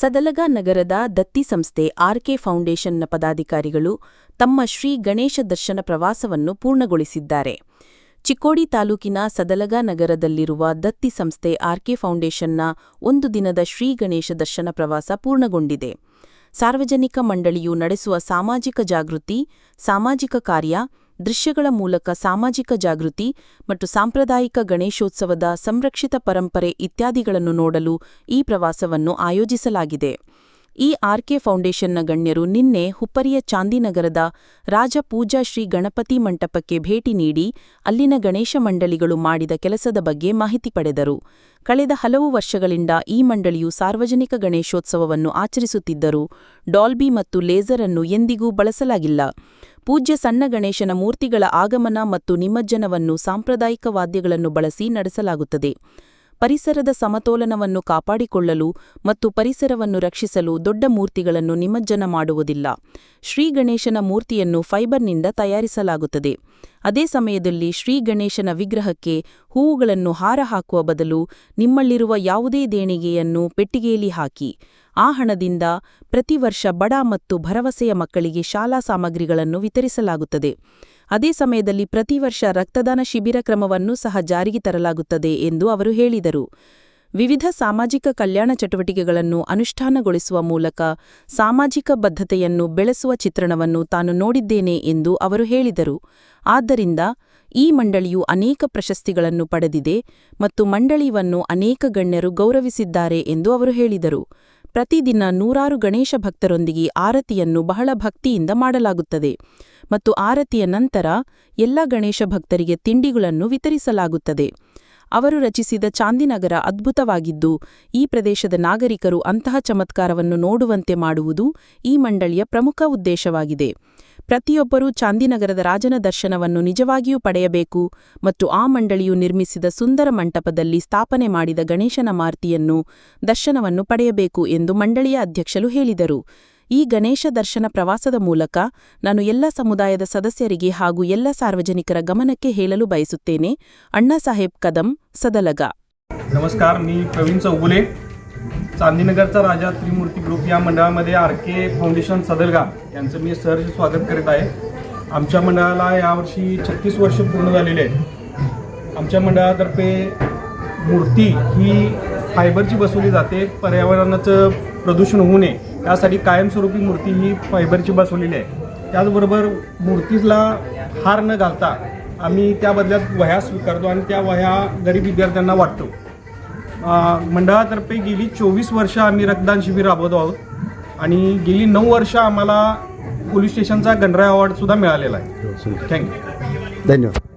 ಸದಲಗ ನಗರದ ದತ್ತಿ ಸಂಸ್ಥೆ ಆರ್ಕೆ ಫೌಂಡೇಶನ್ನ ಪದಾಧಿಕಾರಿಗಳು ತಮ್ಮ ಶ್ರೀ ಗಣೇಶ ದರ್ಶನ ಪ್ರವಾಸವನ್ನು ಪೂರ್ಣಗೊಳಿಸಿದ್ದಾರೆ. ಚಿಕ್ಕೋಡಿ ತಾಲೂಕಿನ ಸದಲಗ ನಗರದಲ್ಲಿರುವ ದತ್ತಿ ಸಂಸ್ಥೆ ಆರ್ಕೆ ಫೌಂಡೇಶನ್ನ ಒಂದು ದಿನದ ಶ್ರೀ ಗಣೇಶ ದರ್ಶನ ಪ್ರವಾಸ ಪೂರ್ಣಗೊಂಡಿದೆ. ಸಾರ್ವಜನಿಕ ಮಂಡಳಿಯು ನಡೆಸುವ ಸಾಮಾಜಿಕ ಜಾಗೃತಿ, ಸಾಮಾಜಿಕ ಕಾರ್ಯ ದೃಶ್ಯಗಳ ಮೂಲಕ ಸಾಮಾಜಿಕ ಜಾಗೃತಿ ಮತ್ತು ಸಾಂಪ್ರದಾಯಿಕ ಗಣೇಶೋತ್ಸವದ ಸಂರಕ್ಷಿತ ಪರಂಪರೆ ಇತ್ಯಾದಿಗಳನ್ನು ನೋಡಲು ಈ ಪ್ರವಾಸವನ್ನು ಆಯೋಜಿಸಲಾಗಿದೆ. ಈ ಆರ್ಕೆ ಫೌಂಡೇಶನ್ನ ಗಣ್ಯರು ನಿನ್ನೆ ಹುಪ್ಪರಿಯ ಚಾಂದಿನಗರದ ರಾಜ ಪೂಜಾ ಶ್ರೀ ಗಣಪತಿ ಮಂಟಪಕ್ಕೆ ಭೇಟಿ ನೀಡಿ ಅಲ್ಲಿನ ಗಣೇಶ ಮಂಡಳಿಗಳು ಮಾಡಿದ ಕೆಲಸದ ಬಗ್ಗೆ ಮಾಹಿತಿ ಪಡೆದರು. ಕಳೆದ ಹಲವು ವರ್ಷಗಳಿಂದ ಈ ಮಂಡಳಿಯು ಸಾರ್ವಜನಿಕ ಗಣೇಶೋತ್ಸವವನ್ನು ಆಚರಿಸುತ್ತಿದ್ದರೂ ಡಾಲ್ಬಿ ಮತ್ತು ಲೇಸರ್ ಅನ್ನು ಎಂದಿಗೂ ಬಳಸಲಾಗಿಲ್ಲ. ಪೂಜ್ಯ ಸಣ್ಣ ಗಣೇಶನ ಮೂರ್ತಿಗಳ ಆಗಮನ ಮತ್ತು ನಿಮಜ್ಜನವನ್ನು ಸಾಂಪ್ರದಾಯಿಕ ವಾದ್ಯಗಳನ್ನು ಬಳಸಿ ನಡೆಸಲಾಗುತ್ತದೆ. ಪರಿಸರದ ಸಮತೋಲನವನ್ನು ಕಾಪಾಡಿಕೊಳ್ಳಲು ಮತ್ತು ಪರಿಸರವನ್ನು ರಕ್ಷಿಸಲು ದೊಡ್ಡ ಮೂರ್ತಿಗಳನ್ನು ನಿಮಜ್ಜನ ಮಾಡುವುದಿಲ್ಲ. ಶ್ರೀ ಗಣೇಶನ ಮೂರ್ತಿಯನ್ನು ಫೈಬರ್ನಿಂದ ತಯಾರಿಸಲಾಗುತ್ತದೆ. ಅದೇ ಸಮಯದಲ್ಲಿ ಶ್ರೀ ಗಣೇಶನ ವಿಗ್ರಹಕ್ಕೆ ಹೂವುಗಳನ್ನು ಹಾರ ಹಾಕುವ ಬದಲು ನಿಮ್ಮಲ್ಲಿರುವ ಯಾವುದೇ ದೇಣಿಗೆಯನ್ನು ಪೆಟ್ಟಿಗೆಯಲ್ಲಿ ಹಾಕಿ. ಆ ಹಣದಿಂದ ಪ್ರತಿ ವರ್ಷ ಬಡ ಮತ್ತು ಭರವಸೆಯ ಮಕ್ಕಳಿಗೆ ಶಾಲಾ ಸಾಮಗ್ರಿಗಳನ್ನು ವಿತರಿಸಲಾಗುತ್ತದೆ. ಅದೇ ಸಮಯದಲ್ಲಿ ಪ್ರತಿ ವರ್ಷ ರಕ್ತದಾನ ಶಿಬಿರ ಕ್ರಮವನ್ನು ಸಹ ಜಾರಿಗೆ ತರಲಾಗುತ್ತದೆ ಎಂದು ಅವರು ಹೇಳಿದರು. ವಿವಿಧ ಸಾಮಾಜಿಕ ಕಲ್ಯಾಣ ಚಟುವಟಿಕೆಗಳನ್ನು ಅನುಷ್ಠಾನಗೊಳಿಸುವ ಮೂಲಕ ಸಾಮಾಜಿಕ ಬದ್ಧತೆಯನ್ನು ಬೆಳೆಸುವ ಚಿತ್ರಣವನ್ನು ತಾನು ನೋಡಿದ್ದೇನೆ ಎಂದು ಅವರು ಹೇಳಿದರು. ಆದ್ದರಿಂದ ಈ ಮಂಡಳಿಯು ಅನೇಕ ಪ್ರಶಸ್ತಿಗಳನ್ನು ಪಡೆದಿದೆ ಮತ್ತು ಮಂಡಳಿಯನ್ನು ಅನೇಕ ಗಣ್ಯರು ಗೌರವಿಸಿದ್ದಾರೆ ಎಂದು ಅವರು ಹೇಳಿದರು. ಪ್ರತಿದಿನ ನೂರಾರು ಗಣೇಶ ಭಕ್ತರೊಂದಿಗೆ ಆರತಿಯನ್ನು ಬಹಳ ಭಕ್ತಿಯಿಂದ ಮಾಡಲಾಗುತ್ತದೆ. ಮತ್ತು ಆರತಿಯ ನಂತರ ಎಲ್ಲ ಗಣೇಶ ಭಕ್ತರಿಗೆ ತಿಂಡಿಗಳನ್ನು ವಿತರಿಸಲಾಗುತ್ತದೆ. ಅವರು ರಚಿಸಿದ ಚಾಂದಿನಗರ ಅದ್ಭುತವಾಗಿದ್ದು, ಈ ಪ್ರದೇಶದ ನಾಗರಿಕರು ಅಂತಹ ಚಮತ್ಕಾರವನ್ನು ನೋಡುವಂತೆ ಮಾಡುವುದು ಈ ಮಂಡಳಿಯ ಪ್ರಮುಖ ಉದ್ದೇಶವಾಗಿದೆ. ಪ್ರತಿಯೊಬ್ಬರೂ ಚಾಂದಿನಗರದ ರಾಜನ ದರ್ಶನವನ್ನು ನಿಜವಾಗಿಯೂ ಪಡೆಯಬೇಕು ಮತ್ತು ಆ ಮಂಡಳಿಯು ನಿರ್ಮಿಸಿದ ಸುಂದರ ಮಂಟಪದಲ್ಲಿ ಸ್ಥಾಪನೆ ಮಾಡಿದ ಗಣೇಶನ ಮಾರ್ತಿಯನ್ನು ದರ್ಶನವನ್ನು ಪಡೆಯಬೇಕು ಎಂದು ಮಂಡಳಿಯ ಅಧ್ಯಕ್ಷರು ಹೇಳಿದರು. ಈ ಗಣೇಶ ದರ್ಶನ ಪ್ರವಾಸದ ಮೂಲಕ ನಾನು ಎಲ್ಲ ಸಮುದಾಯದ ಸದಸ್ಯರಿಗೆ ಹಾಗೂ ಎಲ್ಲ ಸಾರ್ವಜನಿಕರ ಗಮನಕ್ಕೆ ಹೇಳಲು ಬಯಸುತ್ತೇನೆ. ಅಣ್ಣಾ ಅಣ್ಣಾಸಾಹೇಬ್ ಕದಂ, ಸದಲಗ. ನಮಸ್ಕಾರ चांदीनगरचा राजा त्रिमूर्ती ग्रुप या मंडळामध्ये आर के फाउंडेशन सदलगा यांचं मी सहर्ष स्वागत करीत आहे. आमच्या मंडळाला यावर्षी छत्तीस वर्ष पूर्ण झालेली आहेत. आमच्या मंडळातर्फे मूर्ती ही फायबरची बसवली जाते. पर्यावरणाचं प्रदूषण होऊ नये. यासाठी कायमस्वरूपी मूर्ती ही फायबरची बसवलेली आहे. त्याचबरोबर मूर्तीला हार न घालता आम्ही त्या बदल्यात वह्या स्वीकारतो आणि त्या वह्या गरीब विद्यार्थ्यांना वाटतो. मंडळातर्फे गेली चोवीस वर्ष आम्ही रक्तदान शिबिर राबवतो आहोत. आणि गेली नऊ वर्ष आम्हाला पोलीस स्टेशनचा गणराय अवॉर्डसुद्धा मिळालेला आहे. थँक्यू धन्यवाद.